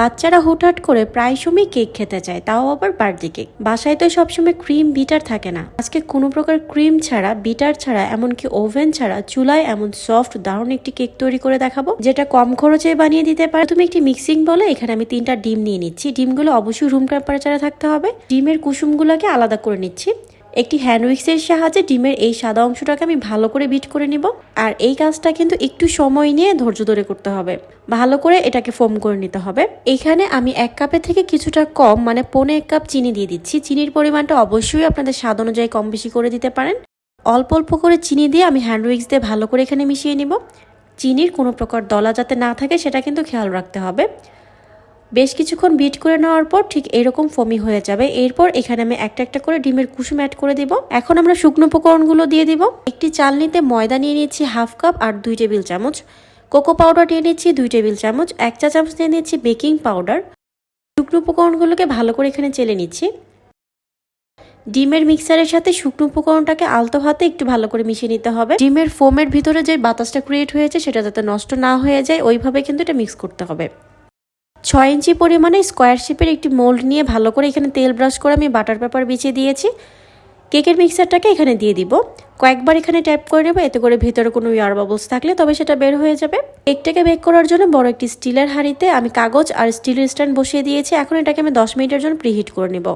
বাচ্চারা হুটহাট করে প্রায় সময় কেক খেতে চায়, তাও আবার বার্থডে কেক। বাসায় তো সবসময় ক্রিম বিটার থাকে না। আজকে কোনো প্রকার ক্রিম ছাড়া, বিটার ছাড়া, এমনকি ওভেন ছাড়া, চুলায় এমন সফট, দারুণ একটি কেক তৈরি করে দেখাবো, যেটা কম খরচে বানিয়ে দিতে পারে। তুমি একটি মিক্সিং বলে, এখানে আমি তিনটা ডিম নিয়ে নিচ্ছি। ডিমগুলো অবশ্যই রুম টেম্পারেচারে থাকতে হবে। ডিমের কুসুমগুলোকে আলাদা করে নিচ্ছি। একটি হ্যান্ড উইক্সের সাহায্যে ডিমের এই সাদা অংশটাকে আমি ভালো করে বিট করে নিব। আর এই কাজটা কিন্তু একটু সময় নিয়ে ধৈর্য ধরে করতে হবে। ভালো করে এটাকে ফোম করে নিতে হবে। এখানে আমি এক কাপের থেকে কিছুটা কম মানে পৌনে এক কাপ চিনি দিয়ে দিচ্ছি। চিনির পরিমাণটা অবশ্যই আপনাদের স্বাদ অনুযায়ী কম বেশি করে দিতে পারেন। অল্প অল্প করে চিনি দিয়ে আমি হ্যান্ড উইক্স দিয়ে ভালো করে এখানে মিশিয়ে নিব। চিনির কোনো প্রকার দলা যাতে না থাকে, সেটা কিন্তু খেয়াল রাখতে হবে। বেশ কিছুক্ষণ বিট করে নেওয়ার পর ঠিক এরকম ফমি হয়ে যাবে। এরপর এখানে আমি একটা একটা করে ডিমের কুসুম অ্যাড করে দিব। এখন আমরা শুকনো উপকরণগুলো দিয়ে দিব। একটি চালনিতে ময়দা নিয়ে নিচ্ছি হাফ কাপ আর দুই টেবিল চামচ। কোকো পাউডার নিয়ে নিচ্ছি দুই টেবিল চামচ। এক চা চামচ নিয়ে নিচ্ছি বেকিং পাউডার শুকনো উপকরণগুলোকে ভালো করে এখানে চেলে নিচ্ছি। ডিমের মিক্সারের সাথে শুকনো উপকরণটাকে আলতো হাতে একটু ভালো করে মিশিয়ে নিতে হবে। ডিমের ফোমের ভিতরে যে বাতাসটা ক্রিয়েট হয়েছে, সেটা যাতে নষ্ট না হয়ে যায়, ওইভাবে কিন্তু এটা মিক্স করতে হবে। ছয় ইঞ্চি পরিমাণে স্কোয়ার শেপের একটি মোল্ড নিয়ে ভালো করে এখানে তেল ব্রাশ করে আমি বাটার পেপার বিছিয়ে দিয়েছি। কেকের মিক্সারটাকে এখানে দিয়ে দিব। কয়েকবার এখানে ট্যাপ করে নেব, এতে করে ভেতরে কোনো ইয়ার বাবলস থাকলে তবে সেটা বের হয়ে যাবে। কেকটাকে বেক করার জন্য বড় একটি স্টিলের হাঁড়িতে আমি কাগজ আর স্টিলের স্ট্যান্ড বসিয়ে দিয়েছি। এখন এটাকে আমি দশ মিনিটের জন্য প্রিহিট করে নিব।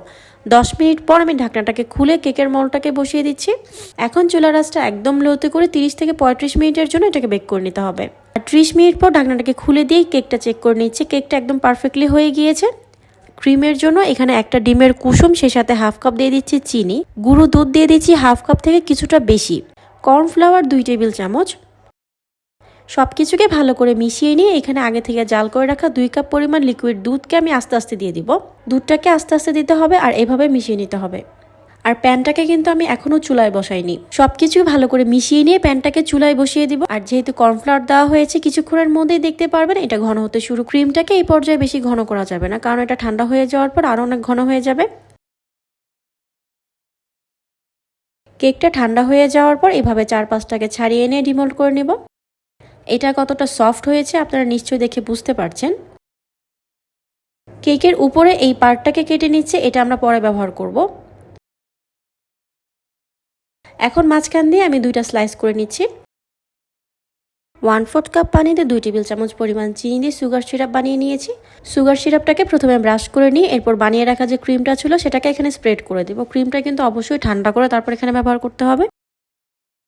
দশ মিনিট পর আমি ঢাকনাটাকে খুলে কেকের মলটাকে বসিয়ে দিচ্ছি। এখন চুলা রাসটা একদম লোতে করে তিরিশ থেকে পঁয়ত্রিশ মিনিটের জন্য এটাকে বেক করে নিতে হবে। আর ত্রিশ মিনিট পর ঢাকনাটাকে খুলে দিয়ে কেকটা চেক করে নিচ্ছি। কেকটা একদম পারফেক্টলি হয়ে গিয়েছে। ক্রিমের জন্য এখানে একটা ডিমের কুসুম, সে সাথে হাফ কাপ দিয়ে দিচ্ছি চিনি। গুঁড়ো দুধ দিয়ে দিচ্ছি হাফ কাপ থেকে কিছুটা বেশি। কর্নফ্লাওয়ার দুই টেবিল চামচ। সব কিছুকে ভালো করে মিশিয়ে নিয়ে এখানে আগে থেকে জাল করে রাখা দুই কাপ পরিমাণ লিকুইড দুধকে আমি আস্তে আস্তে দিয়ে দিব। দুধটাকে আস্তে আস্তে দিতে হবে আর এভাবে মিশিয়ে নিতে হবে। আর প্যানটাকে কিন্তু আমি এখনও চুলায় বসাইনি। সবকিছু ভালো করে মিশিয়ে নিয়ে প্যানটাকে চুলায় বসিয়ে দিব। আর যেহেতু কর্নফ্লাওয়ার দেওয়া হয়েছে, কিছুক্ষণের মধ্যেই দেখতে পারবেন, এটা ঘন হতে শুরু। ক্রিমটাকে এই পর্যায়ে বেশি ঘন করা যাবে না, কারণ এটা ঠান্ডা হয়ে যাওয়ার পর আরও অনেক ঘন হয়ে যাবে। কেকটা ঠান্ডা হয়ে যাওয়ার পর এভাবে চার পাঁচটাকে ছাড়িয়ে নিয়ে ডিমোল্ড করে নেব। এটা কতটা সফট হয়েছে আপনারা নিশ্চয়ই দেখে বুঝতে পারছেন। কেকের উপরে এই পার্টটাকে কেটে নিচ্ছে, এটা আমরা পরে ব্যবহার করব। এখন মাঝখান দিয়ে আমি দুইটা স্লাইস করে নিচ্ছি। ওয়ান ফোর্থ কাপ পানিতে দুই টেবিল চামচ পরিমাণ চিনি দিয়ে সুগার সিরাপ বানিয়ে নিয়েছি। সুগার সিরাপটাকে প্রথমে ব্রাশ করে নিয়ে এরপর বানিয়ে রাখা যে ক্রিমটা ছিল সেটাকে এখানে স্প্রেড করে দেবো। ক্রিমটা কিন্তু অবশ্যই ঠান্ডা করে তারপর এখানে ব্যবহার করতে হবে।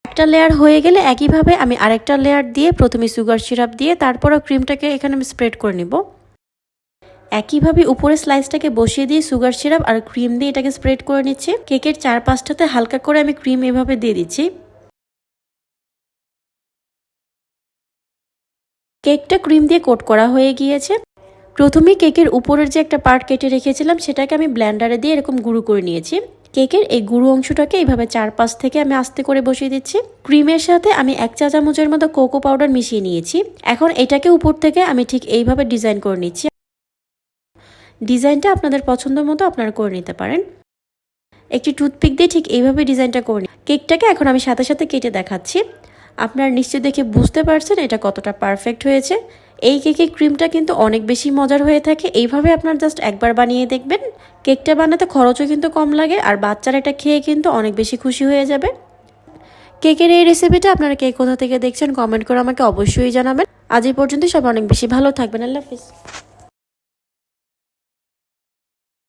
একটা লেয়ার হয়ে গেলে একইভাবে আমি আরেকটা লেয়ার দিয়ে প্রথমে সুগার সিরাপ দিয়ে তারপরও ক্রিমটাকে এখানে আমি স্প্রেড করে নিব। একইভাবে উপরে স্লাইসটাকে বসিয়ে দিয়ে সুগার সিরাপ আর ক্রিম দিয়ে এটাকে স্প্রেড করে নিচ্ছি। কেকের চার পাঁচটাতে হালকা করে আমি ক্রিম এভাবে দিয়ে দিচ্ছি। কেকটা ক্রিম দিয়ে কোট করা হয়ে গিয়েছে। প্রথমে কেকের উপরের যে একটা পার্ট কেটে রেখেছিলাম, সেটাকে আমি ব্ল্যান্ডারে দিয়ে এরকম গুঁড়ো করে নিয়েছি। কেকের এই গুঁড়ো অংশটাকে এইভাবে চার পাঁচ থেকে আমি আস্তে করে বসিয়ে দিচ্ছি। ক্রিমের সাথে আমি এক চা চামচের মতো কোকো পাউডার মিশিয়ে নিয়েছি। এখন এটাকে উপর থেকে আমি ঠিক এইভাবে ডিজাইন করে নিচ্ছি। ডিজাইনটা আপনাদের পছন্দ মতো আপনারা করে নিতে পারেন। একটি টুথপিক দিয়ে ঠিক এইভাবে ডিজাইনটা করে কেকটাকে এখন আমি সাথে সাথে কেটে দেখাচ্ছি। আপনারা নিশ্চয় দেখে বুঝতে পারছেন এটা কতটা পারফেক্ট হয়েছে। এই কেকের ক্রিমটা কিন্তু অনেক বেশি মজার হয়ে থাকে। এইভাবে আপনার জাস্ট একবার বানিয়ে দেখবেন। কেকটা বানাতে খরচও কিন্তু কম লাগে আর বাচ্চারা এটা খেয়ে কিন্তু অনেক বেশি খুশি হয়ে যাবে। কেকের এই রেসিপিটা আপনারা কে কোথা থেকে দেখছেন কমেন্ট করে আমাকে অবশ্যই জানাবেন। আজ এই পর্যন্ত সব অনেক বেশি ভালো থাকবেন। আল্লাহ হাফিজ।